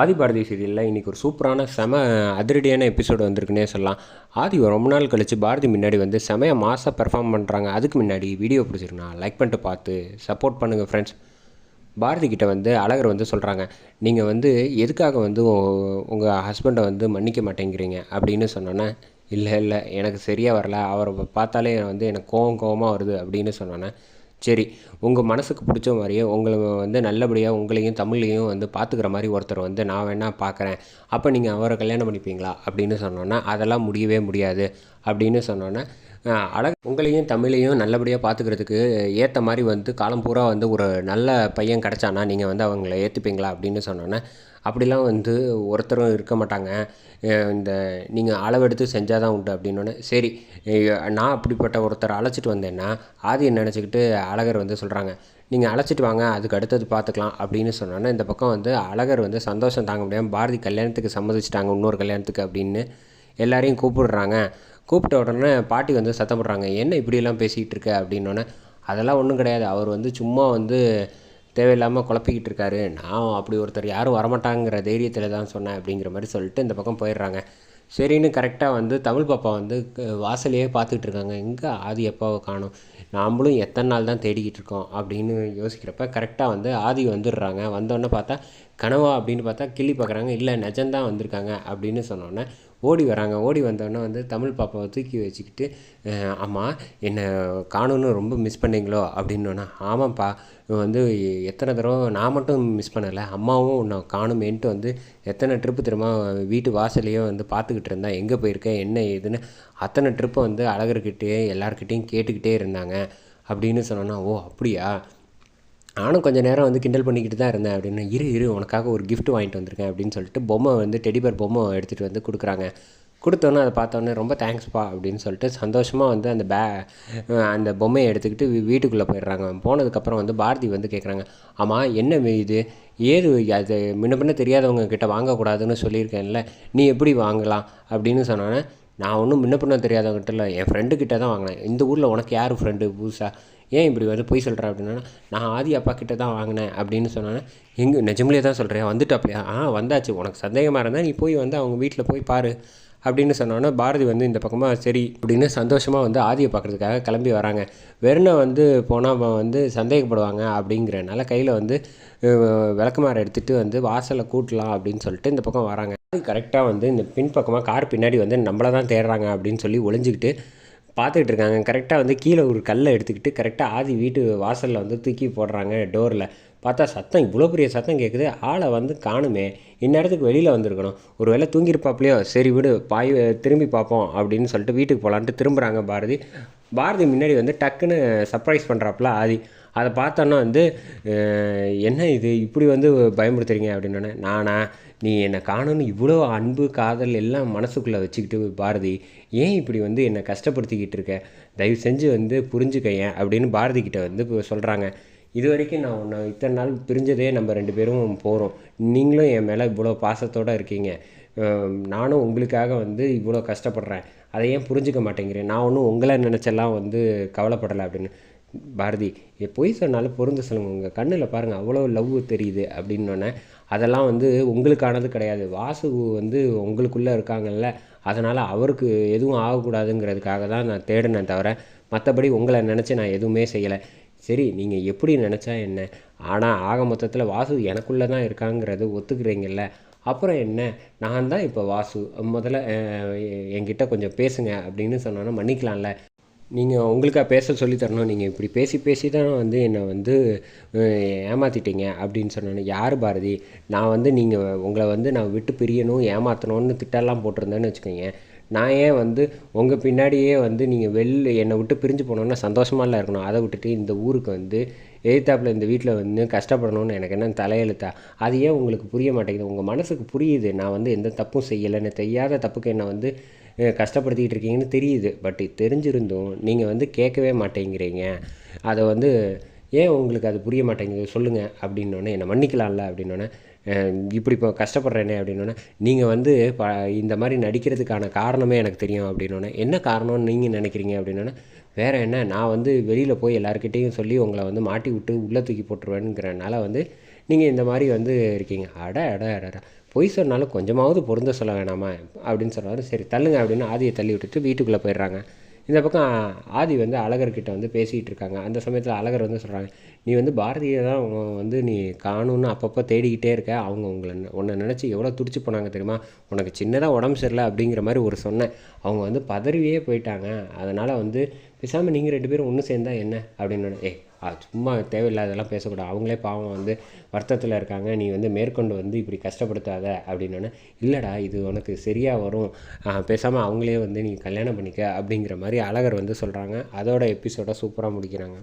ஆதிபாரதி சீரியலில் இன்றைக்கி ஒரு சூப்பரான செம அதிரடியான எபிசோடு வந்திருக்குன்னே சொல்லலாம். ஆதி ரொம்ப நாள் கழித்து பாரதி முன்னாடி வந்து செமைய மாசாக பெர்ஃபார்ம் பண்ணுறாங்க அதுக்கு முன்னாடி வீடியோ பிடிச்சிருக்குண்ணா லைக் பண்ணிட்டு பார்த்து சப்போர்ட் பண்ணுங்கள் ஃப்ரெண்ட்ஸ் பாரதி கிட்ட வந்து அழகர் வந்து சொல்கிறாங்க நீங்கள் வந்து எதுக்காக வந்து உங்கள் ஹஸ்பண்டை வந்து மன்னிக்க மாட்டேங்கிறீங்க? அப்படின்னு சொன்னோன்னே இல்லை இல்லை எனக்கு சரியாக வரல. அவரை பார்த்தாலே வந்து எனக்கு கோவம் கோவமாக வருது. அப்படின்னு சொன்னோன்னே சரி உங்கள் மனசுக்கு பிடிச்ச மாதிரியே உங்களை வந்து நல்லபடியாக உங்களையும் தமிழையும் வந்து பார்த்துக்கிற மாதிரி ஒருத்தர் வந்து நான் வேணால் பார்க்குறேன் அப்போ நீங்கள் அவரை கல்யாணம் பண்ணிப்பீங்களா? அப்படின்னு சொன்னோன்னா அதெல்லாம் முடியவே முடியாது. அப்படின்னு சொன்னோன்னே அழக உங்களையும் தமிழையும் நல்லபடியாக பார்த்துக்கிறதுக்கு ஏற்ற மாதிரி வந்து காலம் பூரா வந்து ஒரு நல்ல பையன் கிடச்சானா நீங்கள் வந்து அவங்கள ஏற்றுப்பீங்களா அப்படின்னு சொன்னோன்னே அப்படிலாம் வந்து ஒருத்தரும் இருக்க மாட்டாங்க. இந்த நீங்கள் அளவெடுத்து செஞ்சால் தான் உண்டு அப்படின்னோடனே சரி நான் அப்படிப்பட்ட ஒருத்தரை அழைச்சிட்டு வந்தேன்னா ஆதியை நினச்சிக்கிட்டு அழகர் வந்து சொல்கிறாங்க நீங்கள் அழைச்சிட்டு வாங்க அதுக்கு அடுத்தது பார்த்துக்கலாம் அப்படின்னு சொன்னோன்னே இந்த பக்கம் வந்து அழகர் வந்து சந்தோஷம் தாங்க முடியாமல் பாரதி கல்யாணத்துக்கு சம்மதிச்சிட்டாங்க இன்னொரு கல்யாணத்துக்கு அப்படின்னு எல்லாரையும் கூப்பிடுறாங்க. கூப்பிட்ட உடனே பாட்டி வந்து சத்தம் போடுறாங்க என்ன இப்படியெல்லாம் பேசிகிட்டு இருக்க? அப்படின்னோடனே அதெல்லாம் ஒன்றும் கிடையாது அவர் வந்து சும்மா வந்து தேவையில்லாமல் குழப்பிக்கிட்டு இருக்காரு. நான் அப்படி ஒருத்தர் யாரும் வரமாட்டாங்கிற தைரியத்தில் தான் சொன்னேன் அப்படிங்கிற மாதிரி சொல்லிட்டு இந்த பக்கம் போயிடுறாங்க. சரின்னு கரெக்டாக வந்து தமிழ் பாப்பா வந்து வாசலையே பார்த்துக்கிட்டு இருக்காங்க. எங்கே ஆதி அப்பாவை காணும். நாம்ளும் எத்தனை நாள் தான் தேடிக்கிட்டு இருக்கோம் அப்படின்னு யோசிக்கிறப்ப கரெக்டாக வந்து ஆதி வந்துடுறாங்க. வந்தோடனே பார்த்தா கனவா அப்படின்னு பார்த்தா கிள்ளி பார்க்குறாங்க. இல்லை நிஜம்தான் வந்திருக்காங்க அப்படின்னு சொன்னோன்னே ஓடி வராங்க. ஓடி வந்தோடனே வந்து தமிழ் பாப்பாவை தூக்கி வச்சுக்கிட்டு ஆமாம் என்னை காணுன்னு ரொம்ப மிஸ் பண்ணீங்களோ? அப்படின்னோன்னா ஆமாம்ப்பா வந்து எத்தனை தடவை நான் மட்டும் மிஸ் பண்ணலை அம்மாவும் உன்னை காணுமேன்ட்டு வந்து எத்தனை ட்ரிப்பு திரும்ப வீட்டு வாசலையே வந்து பார்த்துக்கிட்டு இருந்தேன் எங்கே போயிருக்கேன் என்ன ஏதுன்னு அத்தனை ட்ரிப்பை வந்து அழகர்கிட்டே எல்லாருக்கிட்டேயும் கேட்டுக்கிட்டே இருந்தாங்க. அப்படின்னு சொன்னோன்னா ஓ அப்படியா? நானும் கொஞ்சம் நேரம் வந்து கிண்டல் பண்ணிக்கிட்டு தான் இருந்தேன் அப்படின்னு இரு இரு உனக்காக ஒரு கிஃப்ட் வாங்கிட்டு வந்திருக்கேன் அப்படின்னு சொல்லிட்டு பொம்மை வந்து டெடிபர் பொம்மை எடுத்துகிட்டு வந்து கொடுக்குறாங்க. கொடுத்தோன்னே அதை பார்த்தோன்னே ரொம்ப தேங்க்ஸ்ப்பா அப்படின்னு சொல்லிட்டு சந்தோஷமாக வந்து அந்த பே அந்த பொம்மையை எடுத்துக்கிட்டு வீட்டுக்குள்ளே போயிடுறாங்க. போனதுக்கப்புறம் வந்து பாரதி வந்து கேட்குறாங்க ஆமாம் என்ன இது? ஏது அது முன்ன பின்ன தெரியாதவங்க கிட்ட வாங்கக்கூடாதுன்னு சொல்லியிருக்கேன்ல நீ எப்படி வாங்கலாம்? அப்படின்னு சொன்னோன்னே நான் ஒன்றும் முன்ன பின்ன தெரியாதவங்கிட்ட இல்லை என் ஃப்ரெண்டுக்கிட்ட தான் வாங்கினேன். இந்த ஊரில் உனக்கு யார் ஃப்ரெண்டு புதுசாக ஏன் இப்படி வந்து பொய் சொல்கிற அப்படின்னா நான் ஆதி அப்பா கிட்ட தான் வாங்கினேன் அப்படின்னு சொன்னோன்னே எங்கே நிஜமிலே தான் சொல்கிறேன் வந்துட்டாப்லையா? ஆ வந்தாச்சு. உனக்கு சந்தேகமாக இருந்தால் நீ போய் வந்து அவங்க வீட்டில் போய் பாரு அப்படின்னு சொன்னோன்னே பாரதி வந்து இந்த பக்கமாக சரி அப்படின்னு சந்தோஷமாக வந்து ஆதியை பார்க்குறதுக்காக கிளம்பி வராங்க. வெறுனை வந்து போனால் வந்து சந்தேகப்படுவாங்க அப்படிங்கிறனால கையில் வந்து விளக்குமாறை எடுத்துகிட்டு வந்து வாசலை கூட்டலாம் அப்படின்னு சொல்லிட்டு இந்த பக்கம் வராங்க. அது கரெக்டாக வந்து இந்த பின்பக்கமாக கார் பின்னாடி வந்து நம்மளை தான் தேடுறாங்க அப்படின்னு சொல்லி ஒளிஞ்சிக்கிட்டு பார்த்துக்கிட்டு இருக்காங்க கரெக்டாக வந்து கீழே ஒரு கல்லை எடுத்துக்கிட்டு கரெக்டாக ஆதி வீட்டு வாசலில் வந்து தூக்கி போடுறாங்க டோரில். பார்த்தா சத்தம் இவ்வளோ பெரிய சத்தம் கேட்குது ஆளை வந்து காணுமே. இந்நேரத்துக்கு வெளியில் வந்திருக்கணும். ஒரு வேளை தூங்கியிருப்பாப்லையோ. சரி விடு பாய் திரும்பி பார்ப்போம் அப்படின்னு சொல்லிட்டு வீட்டுக்கு போகலான்ட்டு திரும்புகிறாங்க பாரதி. பாரதி முன்னாடி வந்து டக்குன்னு சர்ப்ரைஸ் பண்ணுறாப்புல ஆதி. அதை பார்த்தோன்னா வந்து என்ன இது? இப்படி வந்து பயமுறுத்துறீங்க? அப்படின்னு நானா நீ என்னை காணும்னு இவ்வளோ அன்பு காதல் எல்லாம் மனசுக்குள்ளே வச்சுக்கிட்டு பாரதி ஏன் இப்படி வந்து என்னை கஷ்டப்படுத்திக்கிட்டு இருக்க? தயவு செஞ்சு வந்து புரிஞ்சுக்கையன் அப்படின்னு பாரதி கிட்ட வந்து இப்போ சொல்கிறாங்க இது வரைக்கும் நான் உன்னை இத்தனை நாள் பிரிஞ்சதே நம்ம ரெண்டு பேரும் போகிறோம் நீங்களும் என் மேலே இவ்வளோ பாசத்தோடு இருக்கீங்க. நானும் உங்களுக்காக வந்து இவ்வளோ கஷ்டப்படுறேன். அதை ஏன் புரிஞ்சுக்க மாட்டேங்கிறேன்? நான் ஒன்றும் உங்களை நினச்செல்லாம் வந்து கவலைப்படலை அப்படின்னு. பாரதி பொய் சொன்னாலும் பொருந்து சொல்லுங்கள் உங்கள் கண்ணில் பாருங்கள் அவ்வளோ லவ் தெரியுது. அப்படின்னோடனே அதெல்லாம் வந்து உங்களுக்கானது கிடையாது. வாசு வந்து உங்களுக்குள்ளே இருக்காங்கல்ல. அதனால் அவருக்கு எதுவும் ஆகக்கூடாதுங்கிறதுக்காக தான் நான் தேடினேன் தவிர மற்றபடி உங்களை நினச்சி நான் எதுவுமே செய்யலை. சரி நீங்கள் எப்படி நினச்சா என்ன? ஆனால் ஆக மொத்தத்தில் வாசு எனக்குள்ளே தான் இருக்காங்கிறது ஒத்துக்கிறீங்கல்ல. அப்புறம் என்ன? நான் தான் இப்போ வாசு. முதல்ல என்கிட்ட கொஞ்சம் பேசுங்க அப்படின்னு சொன்னோன்னா மன்னிக்கலாம்ல. நீங்கள் உங்களுக்காக பேச சொல்லித்தரணும் நீங்கள் இப்படி பேசி பேசி தான் வந்து என்னை வந்து ஏமாற்றிட்டீங்க அப்படின்னு சொன்னோன்னே யார் பாரதி? நான் வந்து நீங்கள் உங்களை வந்து நான் விட்டு பிரியணும் ஏமாற்றணும்னு திட்டெல்லாம் போட்டிருந்தேன்னு வச்சுக்கோங்க. நான் ஏன் வந்து உங்கள் பின்னாடியே வந்து நீங்கள் வெளில என்னை விட்டு பிரிஞ்சு போனோன்னா சந்தோஷமாலாம் இருக்கணும். அதை விட்டுட்டு இந்த ஊருக்கு வந்து எதிர்த்தாப்பில் இந்த வீட்டில் வந்து கஷ்டப்படணும்னு எனக்கு என்ன தலையெழுத்தா? அது ஏன் உங்களுக்கு புரிய மாட்டேங்குது? உங்கள் மனசுக்கு புரியுது நான் வந்து எந்த தப்பும் செய்யலைன்னு. தெரியாத தப்புக்கு என்னை வந்து கஷ்டப்படுத்திக்கிட்டு இருக்கீங்கன்னு தெரியுது. பட் தெரிஞ்சிருந்தும் நீங்கள் வந்து கேட்கவே மாட்டேங்கிறீங்க. அதை வந்து ஏன் உங்களுக்கு அது புரிய மாட்டேங்குது? சொல்லுங்கள் அப்படின்னோடனே என்னை மன்னிக்கலாம்ல அப்படின்னோடனே இப்படி இப்போ கஷ்டப்படுறேனே அப்படின்னோடனே நீங்கள் வந்து ப இந்த மாதிரி நடிக்கிறதுக்கான காரணமே எனக்கு தெரியும் அப்படின்னோடனே என்ன காரணம்னு நீங்கள் நினைக்கிறீங்க அப்படின்னோடனே வேறு என்ன? நான் வந்து வெளியில் போய் எல்லாருக்கிட்டேயும் சொல்லி உங்களை வந்து மாட்டி விட்டு உள்ளே தூக்கி போட்டுருவேனுங்கிறனால வந்து நீங்கள் இந்த மாதிரி வந்து இருக்கீங்க. அட அட அடடா பொய் சொன்னாலும் கொஞ்சமாவது பொருந்த சொல்ல வேணாமா அப்படின்னு சொன்னாரு சரி தள்ளுங்க அப்படின்னு ஆதியை தள்ளி விட்டுட்டு வீட்டுக்குள்ளே போயிடுறாங்க. இந்த பக்கம் ஆதி வந்து அழகர்கிட்ட வந்து பேசிகிட்டு இருக்காங்க. அந்த சமயத்தில் அழகர் வந்து சொல்கிறாங்க நீ வந்து பாரதியை தான் வந்து நீ காணும்னு அப்பப்போ தேடிக்கிட்டே இருக்க. அவங்க உங்களை உன்னை நினச்சி எவ்வளோ துடிச்சு போனாங்க தெரியுமா? உனக்கு சின்னதாக உடம்பு சரியில்லை அப்படிங்கிற மாதிரி ஒரு சொன்னேன் அவங்க வந்து பதறியே போயிட்டாங்க. அதனால் வந்து பேசாமல் நீங்கள் ரெண்டு பேரும் ஒன்று சேர்ந்தா என்ன? அப்படின்னு ஏ சும்மா தேவையில்லாதெல்லாம் பேசக்கூடாது. அவங்களே பாவம் வந்து வருத்தத்தில் இருக்காங்க. நீ வந்து மேற்கொண்டு வந்து இப்படி கஷ்டப்படுத்தாத அப்படின்னு இல்லைடா இது உனக்கு சரியாக வரும். பேசாமல் அவங்களே வந்து நீ கல்யாணம் பண்ணிக்க. அப்படிங்கிற மாதிரி அழகர் வந்து சொல்கிறாங்க அதோட எபிசோட சூப்பராக முடிக்கிறாங்க.